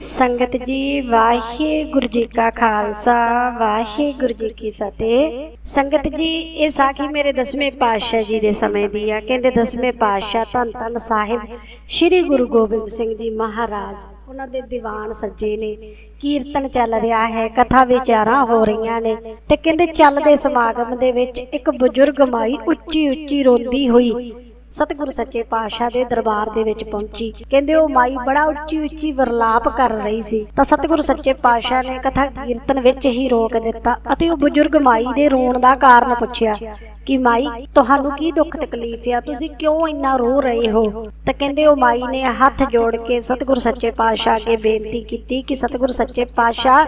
ਸੰਗਤ ਜੀ, ਵਾਹਿਗੁਰੂ ਜੀ ਕਾ ਖਾਲਸਾ, ਵਾਹਿਗੁਰੂ ਜੀ ਕੀ ਫਤਿਹ। ਸੰਗਤ ਜੀ, ਇਹ ਸਾਖੀ ਮੇਰੇ ਦਸਵੇਂ ਪਾਤਸ਼ਾਹ ਜੀ ਦੇ ਸਮੇਂ ਦੀ ਆ। ਕਹਿੰਦੇ ਦਸਵੇਂ ਪਾਤਸ਼ਾਹ ਧੰਨ ਧੰਨ ਸਾਹਿਬ ਸ੍ਰੀ ਗੁਰੂ ਗੋਬਿੰਦ ਸਿੰਘ ਜੀ ਮਹਾਰਾਜ। ਉਹਨਾਂ ਦੇ ਦੀਵਾਨ ਸੱਜੇ ਨੇ, ਕੀਰਤਨ ਚੱਲ ਰਿਹਾ ਹੈ, ਕਥਾ ਵਿਚਾਰਾਂ ਹੋ ਰਹੀਆਂ ਨੇ ਤੇ ਕਹਿੰਦੇ ਚੱਲਦੇ ਸਮਾਗਮ ਦੇ ਵਿੱਚ ਇੱਕ ਬਜ਼ੁਰਗ ਮਾਈ ਉੱਚੀ ਉੱਚੀ ਰੋਂਦੀ ਹੋਈ ਸਤਿਗੁਰੂ ਸੱਚੇ ਪਾਤਸ਼ਾਹ ਦੇ ਦਰਬਾਰ ਦੇ ਵਿੱਚ ਪਹੁੰਚੀ। ਕਹਿੰਦੇ, ਉਹ ਮਾਈ ਬੜਾ ਉੱਚੀ ਉੱਚੀ ਵਰਲਾਪ ਕਰ ਰਹੀ ਸੀ। ਤਾਂ ਸਤਿਗੁਰੂ ਸੱਚੇ ਪਾਤਸ਼ਾਹ ਨੇ ਕਥਾ ਕੀਰਤਨ ਵਿੱਚ ਹੀ ਰੋਕ ਦਿੱਤਾ ਅਤੇ ਉਹ ਬਜ਼ੁਰਗ ਮਾਈ ਦੇ ਰੋਣ ਦਾ ਕਾਰਨ ਪੁੱਛਿਆ ਕਿ, ਮਾਈ, ਤੁਹਾਨੂੰ ਕੀ ਦੁੱਖ ਤਕਲੀਫ ਆ? ਤੁਸੀਂ ਕਿਉਂ ਇੰਨਾ ਰੋ ਰਹੇ ਹੋ? ਤਾਂ ਕਹਿੰਦੇ, ਉਹ ਮਾਈ ਨੇ ਹੱਥ ਜੋੜ ਕੇ ਸਤਿਗੁਰੂ ਸੱਚੇ ਪਾਤਸ਼ਾਹ ਅੱਗੇ ਬੇਨਤੀ ਕੀਤੀ ਕਿ, ਸਤਿਗੁਰ ਸੱਚੇ ਪਾਤਸ਼ਾਹ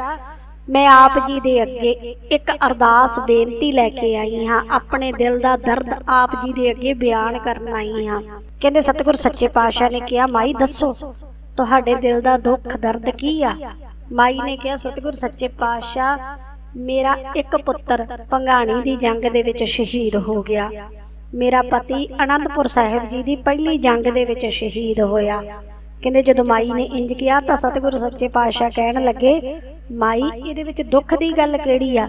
ਮੈਂ ਆਪ ਜੀ ਦੇ ਅੱਗੇ ਇੱਕ ਅਰਦਾਸ ਬੇਨਤੀ ਲੈ ਕੇ ਆਈ ਹਾਂ। ਆਪਣੇ ਦਿਲ ਦਾ ਦਰਦ ਆਪ ਜੀ ਦੇ ਅੱਗੇ ਬਿਆਨ ਕਰਨ ਆਈ ਹਾਂ। ਕਹਿੰਦੇ, ਸਤਿਗੁਰ ਸੱਚੇ ਪਾਤਸ਼ਾਹ ਨੇ ਕਿਹਾ, ਮਾਈ, ਦੱਸੋ, ਤੁਹਾਡੇ ਦਿਲ ਦਾ ਦੁੱਖ, ਦਰਦ ਕੀ ਆ? ਮਾਈ ਨੇ ਕਿਹਾ, ਸਤਿਗੁਰ ਸੱਚੇ ਪਾਤਸ਼ਾਹ, ਮੇਰਾ ਇੱਕ ਪੁੱਤਰ ਪੰਗਾਣੀ ਦੀ ਜੰਗ ਦੇ ਵਿੱਚ ਸ਼ਹੀਦ ਹੋ ਗਿਆ। ਮੇਰਾ ਪਤੀ ਅਨੰਦਪੁਰ ਸਾਹਿਬ ਜੀ ਦੀ ਪਹਿਲੀ ਜੰਗ ਦੇ ਵਿੱਚ ਸ਼ਹੀਦ ਹੋਇਆ। ਕਹਿੰਦੇ, ਜਦੋਂ ਮਾਈ ਨੇ ਇੰਜ ਕਿਹਾ, ਤਾਂ ਸਤਿਗੁਰੂ ਸੱਚੇ ਪਾਤਸ਼ਾਹ ਕਹਿਣ ਲੱਗੇ ਮਾਈ ਇਹਦੇ ਵਿੱਚ ਦੁੱਖ ਦੀ ਗੱਲ ਕਿਹੜੀ ਆ?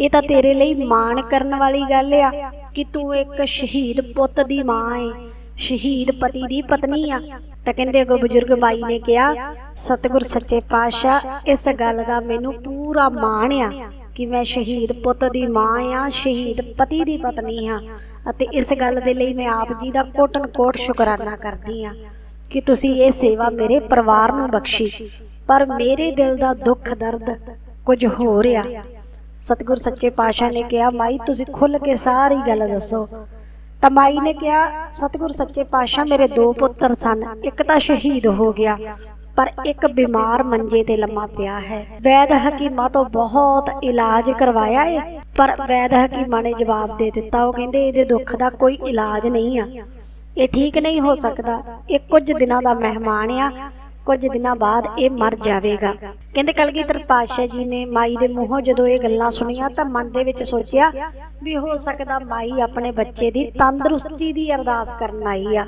ਇਹ ਤਾਂ ਤੇਰੇ ਲਈ ਮਾਣ ਕਰਨ ਵਾਲੀ ਗੱਲ ਆ ਕਿ ਤੂੰ ਇੱਕ ਸ਼ਹੀਦ ਪੁੱਤ ਦੀ ਮਾਂ ਏ। ਸ਼ਹੀਦ ਪਤੀ ਦੀ ਪਤਨੀ ਆ। ਤਾਂ ਕਹਿੰਦੇ ਅਗੋ ਬਜ਼ੁਰਗ ਮਾਈ ਨੇ ਕਿਹਾ ਸਤਿਗੁਰ ਸੱਚੇ ਪਾਤਸ਼ਾਹ ਇਸ ਗੱਲ ਦਾ ਮੈਨੂੰ ਪੂਰਾ ਮਾਣ ਆ ਕਿ ਮੈਂ ਸ਼ਹੀਦ ਪੁੱਤ ਦੀ ਮਾਂ ਆ ਸ਼ਹੀਦ ਪਤੀ ਦੀ ਪਤਨੀ ਆ। ਅਤੇ ਇਸ ਗੱਲ ਦੇ ਲਈ ਮੈਂ ਆਪ ਜੀ ਦਾ ਕੋਟਨ ਕੋਟ ਸ਼ੁਕਰਾਨਾ ਕਰਦੀ ਆ ਕਿ ਤੁਸੀਂ ਇਹ ਸੇਵਾ ਮੇਰੇ ਪਰਿਵਾਰ ਨੂੰ ਬਖਸ਼ੀ ਪਰ ਮੇਰੇ ਦਿਲ ਦਾ ਦੁੱਖ ਦਰਦ ਕੁਝ ਹੋ ਰਿਹਾ ਸਤਿਗੁਰ ਸੱਚੇ ਪਾਤਸ਼ਾਹ ਨੇ ਕਿਹਾ, ਮਾਈ, ਤੁਸੀਂ ਖੁੱਲ ਕੇ ਸਾਰੀ ਗੱਲ ਦੱਸੋ। ਤਾਂ ਮਾਈ ਨੇ ਕਿਹਾ, ਸਤਿਗੁਰ ਸੱਚੇ ਪਾਤਸ਼ਾਹ ਮੇਰੇ ਦੋ ਪੁੱਤਰ ਸਨ, ਇੱਕ ਤਾਂ ਸ਼ਹੀਦ ਹੋ ਗਿਆ, ਪਰ ਇੱਕ ਬਿਮਾਰ ਮੰਜੇ ਤੇ ਲੰਮਾ ਪਿਆ ਹੈ। ਵੈਦ ਹਕੀਮਾਂ ਤੋਂ ਬਹੁਤ ਇਲਾਜ ਕਰਵਾਇਆ ਏ, ਪਰ ਵੈਦ ਹਕੀਮਾਂ ਨੇ ਜਵਾਬ ਦੇ ਦਿੱਤਾ। ਉਹ ਕਹਿੰਦੇ, ਇਹਦੇ ਦੁੱਖ ਦਾ ਕੋਈ ਇਲਾਜ ਨਹੀਂ ਆ। ਇਹ ਠੀਕ ਨਹੀਂ ਹੋ ਸਕਦਾ। ਇਹ ਕੁਝ ਦਿਨਾਂ ਦਾ ਮਹਿਮਾਨ ਆ ਕੁਝ ਦਿਨਾਂ ਬਾਅਦ ਇਹ ਮਰ ਜਾਵੇਗਾ। ਕਹਿੰਦੇ ਕਲਗੀਧਰ ਪਾਤਸ਼ਾਹ ਜੀ ਨੇ ਮਾਈ ਦੇ ਮੂੰਹੋਂ ਜਦੋਂ ਇਹ ਗੱਲਾਂ ਸੁਣੀਆਂ ਤਾਂ ਮਨ ਦੇ ਵਿੱਚ ਸੋਚਿਆ ਵੀ ਹੋ ਸਕਦਾ ਮਾਈ ਆਪਣੇ ਬੱਚੇ ਦੀ ਤੰਦਰੁਸਤੀ ਦੀ ਅਰਦਾਸ ਕਰਨ ਆਈ ਆ।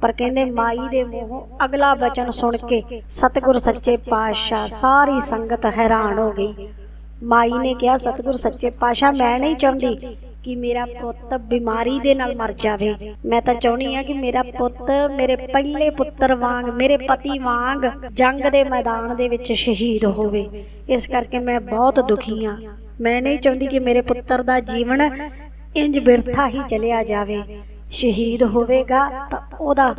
ਪਰ ਕਹਿੰਦੇ ਮਾਈ ਦੇ ਮੂੰਹੋਂ ਅਗਲਾ ਬਚਨ ਸੁਣ ਕੇ ਸਤਿਗੁਰ ਸੱਚੇ ਪਾਤਸ਼ਾਹ ਸਾਰੀ ਸੰਗਤ ਹੈਰਾਨ ਹੋ ਗਈ। ਮਾਈ ਨੇ ਕਿਹਾ ਸਤਿਗੁਰ ਸੱਚੇ ਪਾਤਸ਼ਾਹ ਮੈਂ ਨਹੀਂ ਚਾਹੁੰਦੀ। ਕਿ ਮੇਰਾ ਪੁੱਤ ਬਿਮਾਰੀ ਦੇ ਨਾਲ ਮਰ ਜਾਵੇ। ਮੈਂ ਤਾਂ ਚਾਹੁੰਦੀ ਆ ਕਿ ਮੇਰਾ ਪੁੱਤ ਮੇਰੇ ਪਹਿਲੇ ਪੁੱਤਰ ਵਾਂਗ, ਮੇਰੇ ਪਤੀ ਵਾਂਗ ਜੰਗ ਦੇ ਮੈਦਾਨ ਦੇ ਵਿੱਚ ਸ਼ਹੀਦ ਹੋਵੇ। ਇਸ ਕਰਕੇ ਮੈਂ ਬਹੁਤ ਦੁਖੀ ਆ ਮੈਂ ਨਹੀਂ ਚਾਹੁੰਦੀ ਕਿ ਮੇਰੇ ਪੁੱਤਰ ਦਾ ਜੀਵਨ ਇੰਜ ਬਿਰਥਾ ਹੀ ਚਲਿਆ ਜਾਵੇ। ਸ਼ਹੀਦ ਹੋਵੇਗਾ ਤਾਂ ਉਹਦਾ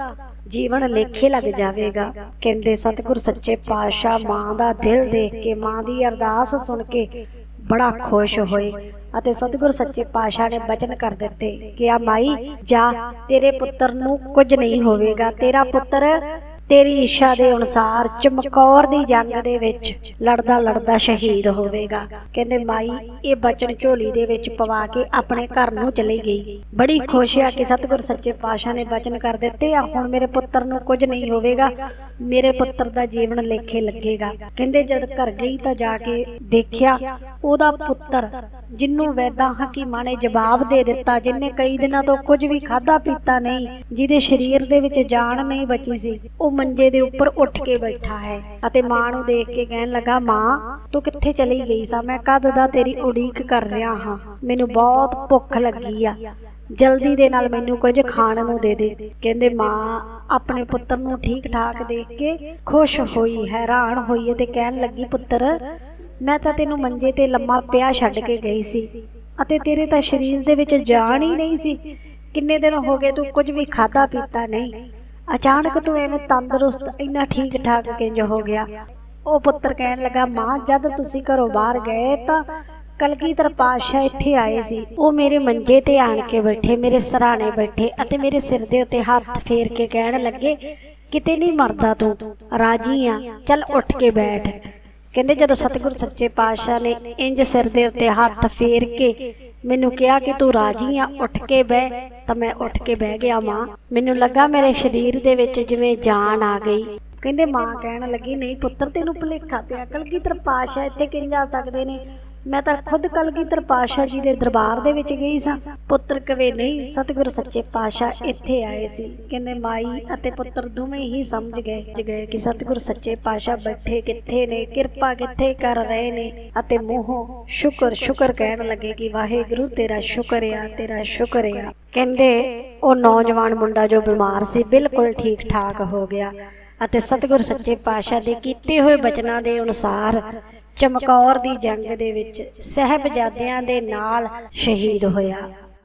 ਜੀਵਨ ਲੇਖੇ ਲੱਗ ਜਾਵੇਗਾ। ਕਹਿੰਦੇ ਸਤਿਗੁਰ ਸੱਚੇ ਪਾਤਸ਼ਾਹ ਮਾਂ ਦਾ ਦਿਲ ਦੇਖ ਕੇ, ਮਾਂ ਦੀ ਅਰਦਾਸ ਸੁਣ ਕੇ ਬੜਾ ਖੁਸ਼ ਹੋਏ। ਅਤੇ ਸਤਿਗੁਰ ਸੱਚੇ ਪਾਤਸ਼ਾਹ ਨੇ ਬਚਨ ਕਰ ਦਿੱਤੇ ਕਿ ਆ ਮਾਈ, ਜਾ, ਤੇਰੇ ਪੁੱਤਰ ਨੂੰ ਕੁਝ ਨਹੀਂ ਹੋਵੇਗਾ। ਤੇਰਾ ਪੁੱਤਰ ਤੇਰੀ ਇੱਛਾ ਦੇ ਅਨੁਸਾਰ ਚਮਕੌਰ ਦੀ ਜੰਗ ਦੇ ਵਿੱਚ ਲੜਦਾ ਲੜਦਾ ਸ਼ਹੀਦ ਹੋਵੇਗਾ। ਕਹਿੰਦੇ, ਮਾਈ, ਇਹ ਬਚਨ ਝੋਲੀ ਦੇ ਵਿੱਚ ਪਵਾ ਕੇ ਆਪਣੇ ਘਰ ਨੂੰ ਚਲੀ ਗਈ। ਬੜੀ ਖੁਸ਼ ਆ ਕਿ ਸਤਿਗੁਰ ਸੱਚੇ ਪਾਤਸ਼ਾਹ ਨੇ ਬਚਨ ਕਰ ਦਿੱਤੇ ਆ। ਹੁਣ ਮੇਰੇ ਪੁੱਤਰ ਨੂੰ ਕੁਝ ਨਹੀਂ ਹੋਵੇਗਾ। ਮੇਰੇ ਪੁੱਤਰ ਦਾ ਜੀਵਨ ਲੇਖੇ ਲੱਗੇਗਾ। ਕਹਿੰਦੇ, ਜਦ ਘਰ ਗਈ ਤਾਂ ਜਾ ਕੇ ਦੇਖਿਆ ਉਹਦਾ ਪੁੱਤਰ ਜਿੰਨੂੰ ਵੈਦਾ ਹਕੀਮਾਂ ਨੇ ਜਵਾਬ ਦੇ ਦਿੱਤਾ, ਜਿੰਨੇ ਕਈ ਦਿਨਾਂ ਤੋਂ ਕੁਝ ਵੀ ਖਾਦਾ ਪੀਤਾ ਨਹੀਂ, ਜਿਹਦੇ ਸਰੀਰ ਦੇ ਵਿੱਚ ਜਾਨ ਨਹੀਂ ਬਚੀ ਸੀ, ਉਹ ਮੰਜੇ ਦੇ ਉੱਪਰ ਉੱਠ ਕੇ ਬੈਠਾ ਹੈ ਅਤੇ ਮਾਂ ਨੂੰ ਦੇਖ ਕੇ ਕਹਿਣ ਲੱਗਾ, ਮਾਂ, ਤੂੰ ਕਿੱਥੇ ਚਲੀ ਗਈ ਸਾਂ? ਮੈਂ ਕਦ ਦਾ ਤੇਰੀ ਉਡੀਕ ਕਰ ਰਿਹਾ ਹਾਂ? ਮੈਨੂੰ ਬਹੁਤ ਭੁੱਖ ਲੱਗੀ ਆ। ਜਲਦੀ ਦੇ ਨਾਲ ਮੈਨੂੰ ਕੁਝ ਖਾਣ ਨੂੰ ਦੇ ਦੇ। ਕਹਿੰਦੇ, ਮਾਂ, ਆਪਣੇ ਪੁੱਤਰ ਨੂੰ ਠੀਕ ਠਾਕ ਦੇਖ ਕੇ ਖੁਸ਼ ਹੋਈ, ਹੈਰਾਨ ਹੋਈ ਤੇ ਕਹਿਣ ਲੱਗੀ, ਪੁੱਤਰ, ਮੈਂ ਤਾਂ ਤੈਨੂੰ ਮੰਜੇ ਤੇ ਲੰਮਾ ਪਿਆ ਛੱਡ ਕੇ ਗਈ ਸੀ ਅਤੇ ਤੇਰੇ ਤਾਂ ਸਰੀਰ ਦੇ ਵਿੱਚ ਜਾਨ ਹੀ ਨਹੀਂ ਸੀ। ਕਿੰਨੇ ਦਿਨ ਹੋ ਗਏ ਤੂੰ ਕੁਝ ਵੀ ਖਾਦਾ ਪੀਤਾ ਨਹੀਂ। ਅਚਾਨਕ ਤੂੰ ਐਵੇਂ ਤੰਦਰੁਸਤ, ਇੰਨਾ ਠੀਕ ਠਾਕ ਕਿੰਜ ਹੋ ਗਿਆ? ਉਹ ਪੁੱਤਰ ਕਹਿਣ ਲੱਗਾ, ਮਾਂ, ਜਦ ਤੁਸੀਂ ਘਰੋਂ ਬਾਹਰ ਗਏ ਤਾਂ ਕਲਗੀਧਰ ਪਾਤਸ਼ਾਹ ਇੱਥੇ ਆਏ ਸੀ। ਉਹ ਮੇਰੇ ਮੰਜੇ ਤੇ ਆਣ ਕੇ ਬੈਠੇ, ਮੇਰੇ ਸਰਾਣੇ ਬੈਠੇ ਅਤੇ ਮੇਰੇ ਸਿਰ ਦੇ ਉੱਤੇ ਹੱਥ ਫੇਰ ਕੇ ਕਹਿਣ ਲੱਗੇ, ਕਿਤੇ ਨਹੀਂ ਮਰਦਾ ਤੂੰ? ਰਾਜੀ ਆ, ਚੱਲ ਉੱਠ ਕੇ ਬੈਠ। ਕਹਿੰਦੇ ਜਦੋਂ ਸਤਿਗੁਰ ਸੱਚੇ ਪਾਤਸ਼ਾਹ ਨੇ ਇੰਜ ਸਿਰ ਦੇ ਉੱਤੇ ਹੱਥ ਫੇਰ ਕੇ ਮੈਨੂੰ ਕਿਹਾ ਕਿ ਤੂੰ ਰਾਜੀ ਆ ਉੱਠ ਕੇ ਬਹਿ ਤਾਂ ਮੈਂ ਉੱਠ ਕੇ ਬਹਿ ਗਿਆ ਮਾਂ ਮੈਨੂੰ ਲੱਗਾ ਮੇਰੇ ਸਰੀਰ ਦੇ ਵਿੱਚ ਜਿਵੇਂ ਜਾਨ ਆ ਗਈ। ਕਹਿੰਦੇ ਮਾਂ ਕਹਿਣ ਲੱਗੀ ਨਹੀਂ ਪੁੱਤਰ ਤੈਨੂੰ ਭੁਲੇਖਾ ਪਿਆ ਕਲਗੀਧਰ ਪਾਤਸ਼ਾਹ ਇੱਥੇ ਕਿੰਜ ਆ ਸਕਦੇ ਨੇ। ਮੈਂ ਤਾਂ ਖੁਦ ਕਲਗੀਧਰ ਪਾਸ਼ਾ ਜੀ ਦੇ ਦਰਬਾਰ ਦੇ ਵਿੱਚ ਗਈ ਸਾਂ। ਪੁੱਤਰ ਕਵੇ, ਨਹੀਂ, ਸਤਿਗੁਰ ਸੱਚੇ ਪਾਤਸ਼ਾਹ ਇੱਥੇ ਆਏ ਸੀ। ਕਹਿੰਦੇ, ਮਾਈ ਅਤੇ ਪੁੱਤਰ ਦੋਵੇਂ ਹੀ ਸਮਝ ਗਏ ਗਏ ਕਿ ਸਤਿਗੁਰ ਸੱਚੇ ਪਾਤਸ਼ਾਹ ਬੈਠੇ ਕਿੱਥੇ ਨੇ, ਕਿਰਪਾ ਕਿੱਥੇ ਕਰ ਰਹੇ ਨੇ ਅਤੇ ਮੂੰਹੋਂ ਸ਼ੁਕਰ ਸ਼ੁਕਰ ਕਹਿਣ ਲੱਗੇ ਕਿ ਵਾਹਿਗੁਰੂ, ਤੇਰਾ ਸ਼ੁਕਰ ਆ, ਤੇਰਾ ਸ਼ੁਕਰ ਆ। ਕਹਿੰਦੇ, ਉਹ ਨੌਜਵਾਨ ਮੁੰਡਾ ਜੋ ਬਿਮਾਰ ਸੀ, ਬਿਲਕੁਲ ਠੀਕ ਠਾਕ ਹੋ ਗਿਆ ਅਤੇ ਸਤਿਗੁਰ ਸੱਚੇ ਪਾਤਸ਼ਾਹ ਦੇ ਕੀਤੇ ਹੋਏ ਬਚਨਾਂ ਦੇ ਅਨੁਸਾਰ ਚਮਕੌਰ ਦੀ ਜੰਗ ਦੇ ਵਿੱਚ ਸਹਿਬਜ਼ਾਦਿਆਂ ਦੇ ਨਾਲ ਸ਼ਹੀਦ ਹੋਇਆ।